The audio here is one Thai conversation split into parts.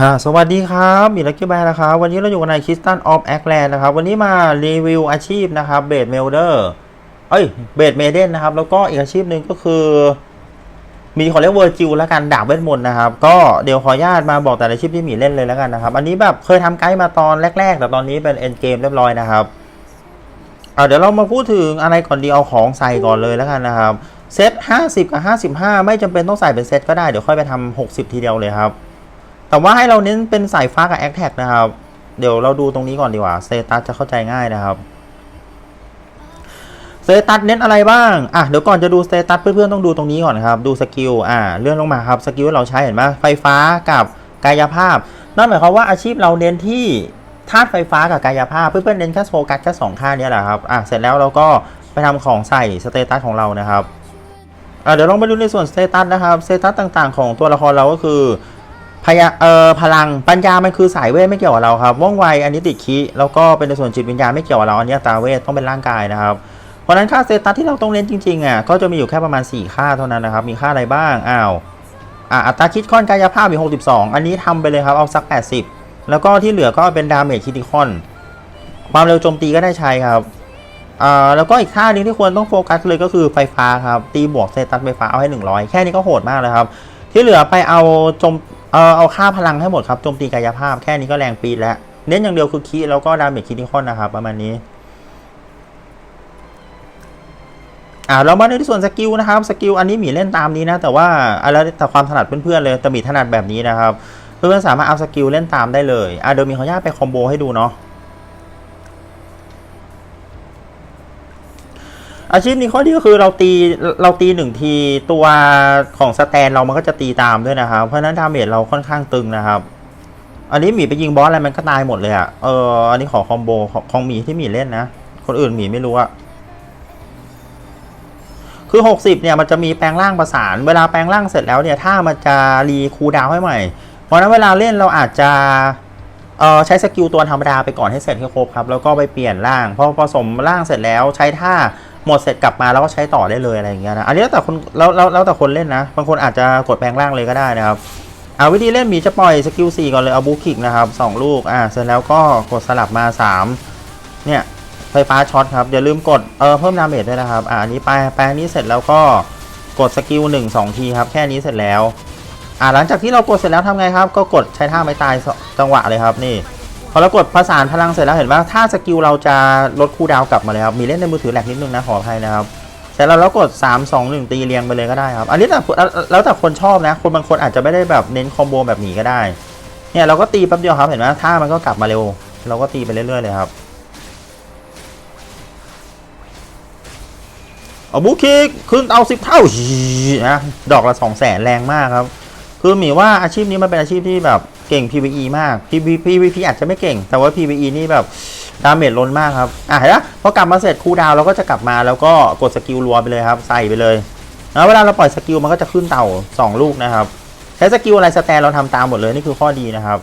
ฮะสวัสดีครับมีลักกี้แบร์นะครับ วันนี้เราอยู่กันในคิสตันออฟแอคแลนด์นะครับ วันนี้มารีวิวอาชีพนะครับเบดเมลเดอร์เอ้ยเบดเมเดนนะครับ แล้วก็อีกอาชีพหนึ่งก็คือ มีขอเรียกเวอร์จิวแล้วกันดาบเวทมนต์นะครับ ก็เดี๋ยวขออนุญาตมาบอกแต่ละอาชีพที่หมีเล่นเลยแล้วกันนะครับ อันนี้แบบเคยทำไกด์มาตอนแรก ๆ แต่ตอนนี้เป็นเอ็นเกมเรียบร้อยนะครับเอาเดี๋ยวเรามาพูดถึงอะไรก่อนดีเอาของใส่ก่อนเลยแล้วกันนะครับเซต50 กับ 55 ไม่จำเป็นต้องใส่เป็นเซตก็ได้เดี๋ยวค่อยไปทำ60 ทีเดียวเลยครับ แต่ว่าให้เราเน้นเป็นสายฟ้ากับแอคแท็กนะครับ เดี๋ยวเราดูตรงนี้ก่อนดีกว่าเซตัสจะเข้าใจง่ายนะครับเซตัสเน้นอะไรบ้าง อะ เดี๋ยวก่อนจะดูเซตัสเพื่อนๆต้องดูตรงนี้ก่อนครับ ดูสกิล อ่า เลื่อนลงมาครับ สกิลเราใช้เห็นไหมไฟฟ้ากับกายภาพ นั่นหมายความว่าอาชีพเราเน้นที่ธาตุไฟฟ้ากับกายภาพ เพื่อนๆเน้นแค่โฟกัสแค่สองค่านี้แหละครับ อะ เสร็จแล้วเราก็ไปทำของใส่สเตตัสของเรานะครับ อะ เดี๋ยวลองไปดูในส่วนสเตตัสนะครับ สเตตัสต่างๆ ของตัวละครเราก็คือ พยาเออพลังปัญญามันคือสายเวทไม่เกี่ยวกับเราครับว่องไวอันนี้ติดคีแล้วก็เป็นในส่วนจิตวิญญาณไม่เกี่ยวกับเราอันนี้ตาเวทต้องเป็นร่างกายนะครับเพราะนั้นค่าเซตัสที่เราต้องเน้นจริงๆอะก็จะมีอยู่แค่ประมาณ 4 ค่าเท่านั้นนะครับมีค่าอะไรบ้างอ้าวอะอัตราคิดค่อนกายภาพมี 62 อันนี้ทำไปเลยครับเอาสัก 80 แล้วก็ที่เหลือก็เป็นดาเมจคิติคอนความเร็วโจมตีก็ได้ใช้ครับอ่าแล้วก็อีกค่านึงที่ควรต้องโฟกัสเลยก็คือไฟฟ้าครับตีบวกเซตัสไฟฟ้าเอาให้ 100 แค่นี้ก็โหดมากเลยครับที่เหลือไปเอาจม เออเอาค่าพลังให้หมดครับโจมตีกายภาพแค่นี้ก็แรงปีดแล้ว เน้นอย่างเดียวคือคีแล้วก็ดาเมจคิติคอนนะครับ ประมาณนี้อ่าเรามาในที่ส่วนสกิลนะครับสกิลอันนี้หมีเล่นตามนี้นะ แต่ว่าอะไรแต่ความถนัดเพื่อนๆเลยแต่หมีถนัดแบบนี้นะครับ เพื่อนๆสามารถเอาสกิลเล่นตามได้เลยอ่าเดี๋ยวมีขออนุญาตไปคอมโบให้ดูเนาะ อาชีพนี้ข้อดีก็คือเราตีเราตีหนึ่งทีตัวของสแตนเรามันก็จะตีตามด้วยนะครับ เพราะฉะนั้นดาเมจเราค่อนข้างตึงนะครับ อันนี้หมีไปยิงบอสอะไรมันก็ตายหมดเลยอะ่ะเอออันนี้ขอคอมโบของของหมีที่หมีเล่นนะ คนอื่นหมีไม่รู้อะคือ 60 เนี่ยมันจะมีแปลงร่างประสาน เวลาแปลงร่างเสร็จแล้วเนี่ยถ้ามันจะรีคูดาวให้ใหม่ เพราะนั้นเวลาเล่นเราอาจจะเออใช้สกิลตัวธรรมดาไปก่อนให้เสร็จให้ครบครับ แล้วก็ไปเปลี่ยนร่างพอผสมร่างเสร็จแล้วใช้ท่า หมดเสร็จกลับมาแล้วก็ใช้ต่อได้เลยอะไรอย่างเงี้ยนะอันนี้แล้วแต่คนแล้วแล้วแล้วแต่คนเล่นนะบางคนอาจจะกดแปลงร่างเลยก็ได้นะครับเอาวิธีเล่นมีจะปล่อยสกิล4ก่อนเลยเอาบูคิกนะครับสองลูกอ่าเสร็จแล้วก็กดสลับมา3เนี่ยไฟฟ้าช็อตครับอย่าลืมกดเออเพิ่มดาเมจด้วยนะครับอ่าอันนี้ไปแปลงนี้เสร็จแล้วก็กดสกิล1 2ทีครับแค่นี้เสร็จแล้วอ่าหลังจากที่เรากดเสร็จแล้วทำไงครับ ก็กดใช้ท่าไม้ตายจังหวะเลยครับนี่ พอเรากดประสานพลังเสร็จแล้วเห็นว่าถ้าสกิลเราจะลดคูดาวกลับมาเลยครับมีเล่นในมือถือแหลกนิดนึงนะขออภัยนะครับเสร็จแล้วเรากด 3 2 1 ตีเรียงไปเลยก็ได้ครับ อันนี้แต่แล้วแต่คนชอบนะ คนบางคนอาจจะไม่ได้แบบเน้นคอมโบแบบนี้ก็ได้ เนี่ยเราก็ตีแป๊บเดียวครับ เห็นไหมท่ามันก็กลับมาเร็ว เราก็ตีไปเรื่อยๆเลยครับเอาบูคิกขึ้นเอาสิบเท่านะดอกละสองแสนแรงมากครับ คือหมีว่าอาชีพนี้มันเป็นอาชีพที่แบบ เก่ง PVE มาก PVP PVP อาจจะไม่เก่ง แต่ว่า PVE นี่แบบดาเมจล้นมากครับ อะเห็นปะพอกลับมาเสร็จคูลดาวเราก็จะกลับมาแล้วก็กดสกิลรัวไปเลยครับ ใส่ไปเลยแล้วเวลาเราปล่อยสกิลมันก็จะขึ้นเต่า 2 ลูกนะครับใช้สกิลอะไรสแตนเราทำตามหมดเลยนี่คือข้อดีนะครับ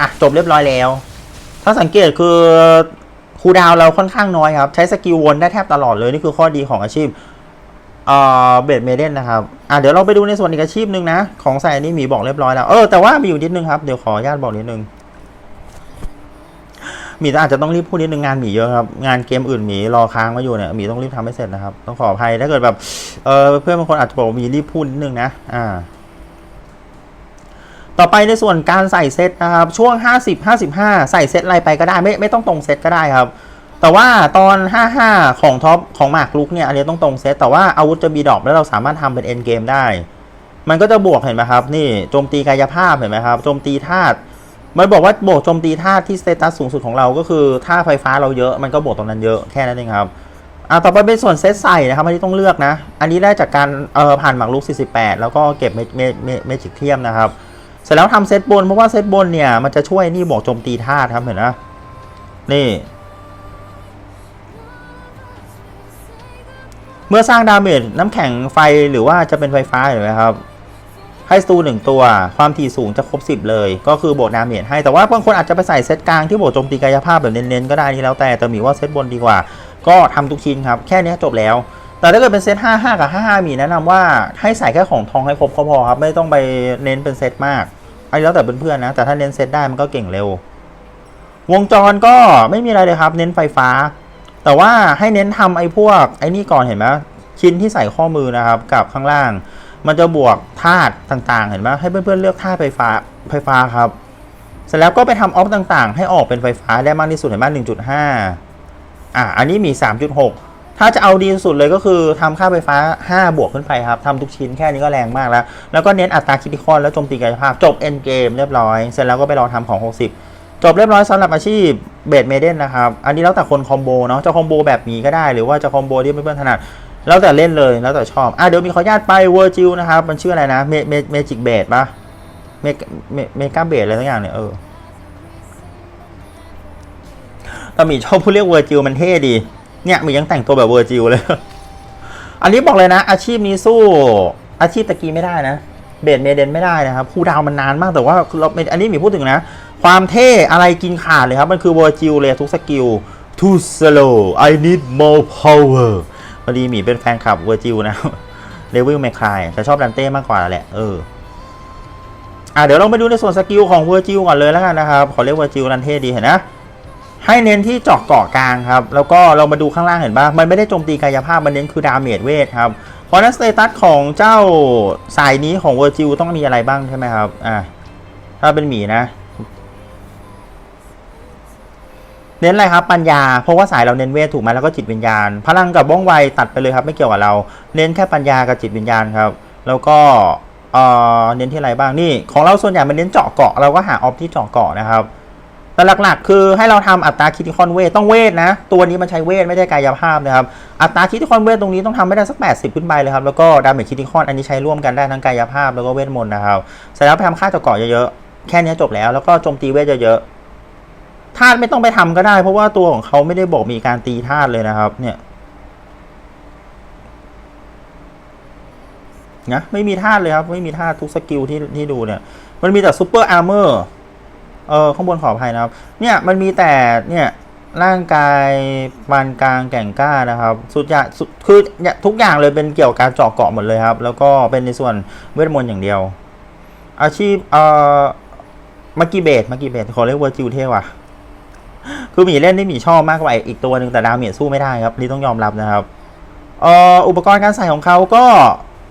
อะจบเรียบร้อยแล้ว ถ้าสังเกตคือคูลดาวเราค่อนข้างน้อยครับ ใช้สกิลวนได้แทบตลอดเลยนี่คือข้อดีของอาชีพ เอ่อเบดเมเดนนะครับ อะเดี๋ยวเราไปดูในส่วนอีกอาชีพหนึ่งนะ ของใส่อันนี้หมีบอกเรียบร้อยแล้ว เออแต่ว่ามีอยู่นิดนึงครับ เดี๋ยวขออนุญาตบอกนิดนึงหมีอาจจะต้องรีบพูดนิดนึงงานหมีเยอะครับ งานเกมอื่นหมีรอค้างมาอยู่เนี่ยหมีต้องรีบทำให้เสร็จนะครับ ต้องขออภัยถ้าเกิดแบบเออเพื่อนบางคนอาจจะบอกมีรีบพูดนิดนึงนะ อ่า ต่อไปในส่วนการใส่เซตนะครับ ช่วง 50 55 ใส่เซตอะไรไปก็ได้ไม่ไม่ต้องตรงเซตก็ได้ครับ แต่ว่าตอน 55 ของท็อปของหมากลุกเนี่ยอันนี้ต้องตรงเซตแต่ว่าอาวุธจะมีดอปแล้วเราสามารถทำเป็นเอ็นเกมได้ มันก็จะบวกเห็นไหมครับ นี่โจมตีกายภาพเห็นไหมครับโจมตีธาตุมันบอกว่าบวกโจมตีธาตุที่สเตตัสสูงสุดของเราก็คือถ้าไฟฟ้าเราเยอะมันก็บวกตรงนั้นเยอะแค่นั้นเองครับอ่าต่อไปเป็นส่วนเซตใส่นะครับอันนี้ต้องเลือกนะ อันนี้ได้จากการเอ่อผ่านหมากรุก 48 แล้วก็เก็บเมเมเมเมจิกเทียมนะครับเสร็จแล้วทำเซตบนเพราะว่าเซตบนเนี่ยมันจะช่วยนี่บวกโจมตีธาตุครับเห็นนะนี่ เมื่อสร้างดาเมจน้ำแข็งไฟหรือว่าจะเป็นไฟฟ้าเห็นไหมครับ ให้สตูหนึ่งตัว ความถี่สูงจะครบ 10 เลย ก็คือบวกดาเมจให้แต่ว่าบางคนอาจจะไปใส่เซตกลางที่บวกโจมตีกายภาพแบบเน้นๆก็ได้นี่แล้วแต่แต่หมีว่าเซตบนดีกว่า ก็ทำทุกชิ้นครับ แค่นี้จบแล้ว แต่ถ้าเกิดเป็นเซต55 กับ 55 มีแนะนำว่าให้ใส่แค่ของทองให้ครบก็พอครับไม่ต้องไปเน้นเป็นเซตมากอันนี้แล้วแต่เพื่อนๆนะ แต่ถ้าเน้นเซตได้มันก็เก่งเร็ว วงจรก็ไม่มีอะไรเลยครับ เน้นไฟฟ้า แต่ว่าให้เน้นทำไอ้พวกไอ้นี่ก่อนเห็นไหมชิ้นที่ใส่ข้อมือนะครับกับข้างล่าง มันจะบวกธาตุต่างๆ เห็นไหมให้เพื่อนๆเลือกธาตุไฟฟ้าไฟฟ้าครับเสร็จแล้วก็ไปทำออฟต่างๆ ให้ออกเป็นไฟฟ้าได้มากที่สุดเห็นไหม1.5อะอันนี้มี3.6ถ้าจะเอาดีสุดเลยก็คือทำค่าไฟฟ้า 5 บวกขึ้นไปครับทำทุกชิ้นแค่นี้ก็แรงมากแล้ว แล้วก็เน้นอัตราคิติคอนแล้วโจมตีกายภาพ จบเอ็นเกมเรียบร้อย เสร็จแล้วก็ไปรอทำของ 60 จบเรียบร้อยสำหรับอาชีพเบดเมเดนนะครับ อันนี้แล้วแต่คนคอมโบเนาะ จะคอมโบแบบนี้ก็ได้ หรือว่าจะคอมโบที่เพื่อนๆถนัด แล้วแต่เล่นเลย แล้วแต่ชอบ อะเดี๋ยวมีขออนุญาตไปเวอร์จิลนะครับ มันชื่ออะไรนะ เมเมเมจิกเบดปะเมเมเมกาเบดอะไรทั้งอย่างเนี่ย เออแต่หมีชอบผู้เรียกเวอร์จิลมันเท่ดี เนี่ยหมียังแต่งตัวแบบเวอร์จิลเลย อันนี้บอกเลยนะ อาชีพนี้สู้ อาชีพตะกี้ไม่ได้นะ เบดเมเดนไม่ได้นะครับคูลดาวมันนานมากแต่ว่าเราอันนี้หมีพูดถึงนะ ความเท่อะไรกินขาดเลยครับ มันคือเวอร์จิลเลยทุกสกิล too slow I need more power พอดีหมีเป็นแฟนคลับเวอร์จิลนะเลเวลแมคคายแต่ชอบดันเต้มากกว่าแหละเอออะเดี๋ยวเราไปดูในส่วนสกิลของเวอร์จิลก่อนเลยแล้วกันนะครับ ขอเรียกเวอร์จิลดันเต้ดีเห็นนะให้เน้นที่เจาะเกาะกลางครับ แล้วก็เรามาดูข้างล่างเห็นปะมันไม่ได้โจมตีกายภาพ มันเน้นคือดาเมจเวทครับ เพราะนั้นสเตตัสของเจ้าสายนี้ของเวอร์จิลต้องมีอะไรบ้างใช่ไหมครับ อ่าถ้าเป็นหมีนะ เน้นอะไรครับปัญญา เพราะว่าสายเราเน้นเวทถูกไหมแล้วก็จิตวิญญาณ พลังกับว่องไวตัดไปเลยครับ ไม่เกี่ยวกับเรา เน้นแค่ปัญญากับจิตวิญญาณครับ แล้วก็เอ่อเน้นที่อะไรบ้างนี่ ของเราส่วนใหญ่มันเน้นเจาะเกาะเราก็หาออฟที่เจาะเกาะนะครับ แต่หลักๆ คือให้เราทำอัตราคิติคอนเวทต้องเวทนะ ตัวนี้มันใช้เวทไม่ได้กายภาพนะครับ อัตราคิติคอนเวทตรงนี้ต้องทำไม่ได้สัก 80 ขึ้นไปเลยครับ แล้วก็ดาเมจคิติคอนอันนี้ใช้ร่วมกันได้ทั้งกายภาพแล้วก็เวทมนต์นะครับเสร็จแล้วไปทำค่าเจาะเกาะเยอะๆ แค่นี้จบแล้ว แล้วก็โจมตีเวทเยอะๆธาตุไม่ต้องไปทำก็ได้ เพราะว่าตัวของเขาไม่ได้บอกมีการตีธาตุเลยนะครับ เนี่ยนะไม่มีธาตุเลยครับ ไม่มีธาตุทุกสกิลที่ที่ดูเนี่ย มันมีแต่ซูเปอร์อาร์เมอร์ เออข้างบนขออภัยนะครับ เนี่ยมันมีแต่เนี่ยร่างกายปานกลางแก่งกล้านะครับ สุดยาสุดคือทุกอย่างเลยเป็นเกี่ยวกับการเจาะเกาะหมดเลยครับ แล้วก็เป็นในส่วนเวทมนต์อย่างเดียว อาชีพเอ่อมากีเบตมากีเบตขอเรียกว่าจิวเทว่ะคือหมีเล่นได้หมีชอบมากกว่าอีกตัวหนึ่งแต่ดาวเมจสู้ไม่ได้ครับนี่ต้องยอมรับนะครับเอ่ออุปกรณ์การใส่ของเขาก็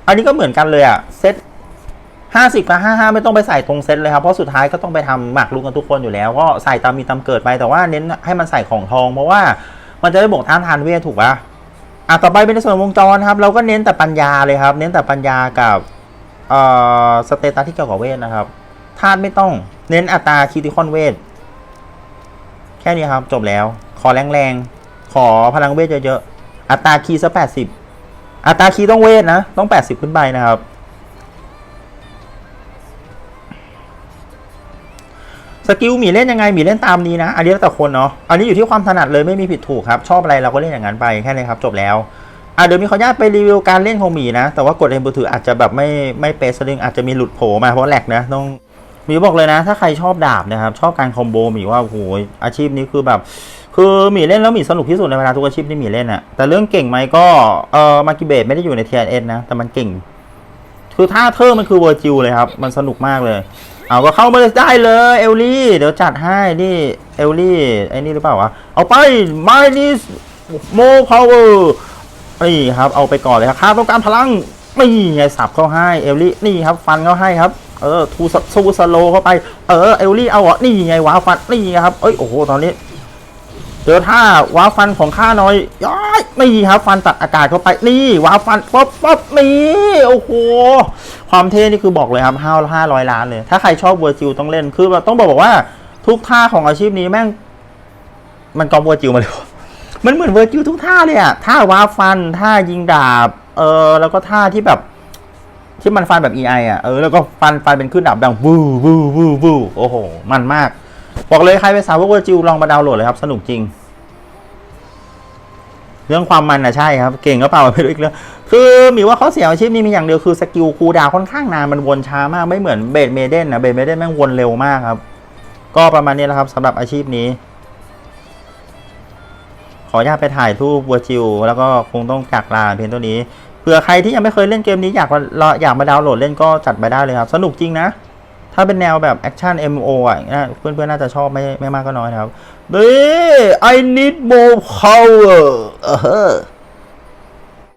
อันนี้ก็เหมือนกันเลยอะเซต ห้าสิบกับห้าห้าไม่ต้องไปใส่ตรงเซตเลยครับ เพราะสุดท้ายก็ต้องไปทำหมากรุกกันทุกคนอยู่แล้ว ก็ใส่ตามมีตามเกิดไป แต่ว่าเน้นให้มันใส่ของทอง เพราะว่ามันจะได้บวกท่านทานเวทถูกปะอะต่อไปเป็นในส่วนวงจรครับ เราก็เน้นแต่ปัญญาเลยครับ เน้นแต่ปัญญากับเอ่อสเตตัสที่เกี่ยวกับเวทนะครับธาตุไม่ต้องเน้นอัตราคิติคอนเวทแค่นี้ครับจบแล้ว ขอแรงๆ ขอพลังเวทเยอะๆ อัตราคีย์ซะแปดสิบอัตราคีย์ต้องเวทนะ ต้องแปดสิบขึ้นไปนะครับ สกิลหมีเล่นยังไงหมีเล่นตามนี้นะ อันนี้แล้วแต่คนเนาะอันนี้อยู่ที่ความถนัดเลยไม่มีผิดถูกครับ ชอบอะไรเราก็เล่นอย่างนั้นไปแค่นี้ครับจบแล้วอะเดี๋ยวมีขออนุญาตไปรีวิวการเล่นของหมีนะ แต่ว่ากดเอ็มมือถืออาจจะแบบไม่ไม่เป๊ะสะดึงอาจจะมีหลุดโผล่มาเพราะแหลกนะต้องหมีบอกเลยนะ ถ้าใครชอบดาบนะครับชอบการคอมโบหมีว่าโอ้โหอาชีพนี้คือแบบ คือหมีเล่นแล้วหมีสนุกที่สุดในเวลาทุกอาชีพที่หมีเล่นอะแต่เรื่องเก่งไหมก็เออมากิเบตไม่ได้อยู่ใน TNS นะแต่มันเก่ง คือท่าเธอมันคือเวอร์จิลเลยครับมันสนุกมากเลย เอาก็เข้ามาได้เลยเอลลี่ เดี๋ยวจัดให้นี่เอลลี่ไอ้นี่หรือเปล่าวะ เอาไปไม่นี่โมพาวเวอร์นี่ครับเอาไปก่อนเลยครับข้าต้องการพลังนี่ไงสับเข้าให้เอลลี่นี่ครับฟันเข้าให้ครับเออทูสซูสโลเข้าไปเออเอลลี่เอาอะนี่ไงว้าฟันนี่ครับเอ้ยโอ้โหตอนนี้ เจอท่าว้าฟันของข้าน่อยย้อยนี่ครับ ฟันตัดอากาศเข้าไปนี่ว้าฟันป๊บป๊บนี่โอ้โหความเท่นี่คือบอกเลยครับห้าห้าร้อยล้านเลย ถ้าใครชอบเวอร์จิลต้องเล่นคือแบบต้องบอกว่าทุกท่าของอาชีพนี้แม่ง มันกอบเวอร์จิลมาเลยมันเหมือนเวอร์จิวทุกท่าเลยอะท่าว้าฟันท่ายิงดาบ เออแล้วก็ท่าที่แบบที่มันฟันแบบ EI อะ เออ แล้วก็ฟันฟันเป็นขึ้นดาบดังวูวูวูวูโอ้โห มันมาก บอกเลยใครไปสาวกเวอร์จิวลองมาดาวน์โหลดเลยครับ สนุกจริง เรื่องความมันนะใช่ครับ เก่งก็เปล่าไม่รู้อีกเรื่องคือมีว่าข้อเสียอาชีพนี้มีอย่างเดียวคือสกิลคูดาวค่อนข้างนานมันวนช้ามากไม่เหมือนเบดเมเดนนะเบดเมเดนแม่งวนเร็วมากครับ ก็ประมาณนี้แหละครับสำหรับอาชีพนี้ ขออนุญาตไปถ่ายรูปวอร์จิวแล้วก็คงต้องจากลาเพียงเท่านี้เผื่อใครที่ยังไม่เคยเล่นเกมนี้อยากมาอยากมาดาวน์โหลดเล่นก็จัดไปได้เลยครับ สนุกจริงนะ ถ้าเป็นแนวแบบแอคชั่น MO อะนะเพื่อนๆน่าจะชอบไม่ไม่มากก็น้อยนะครับเบ้ I need more power เออ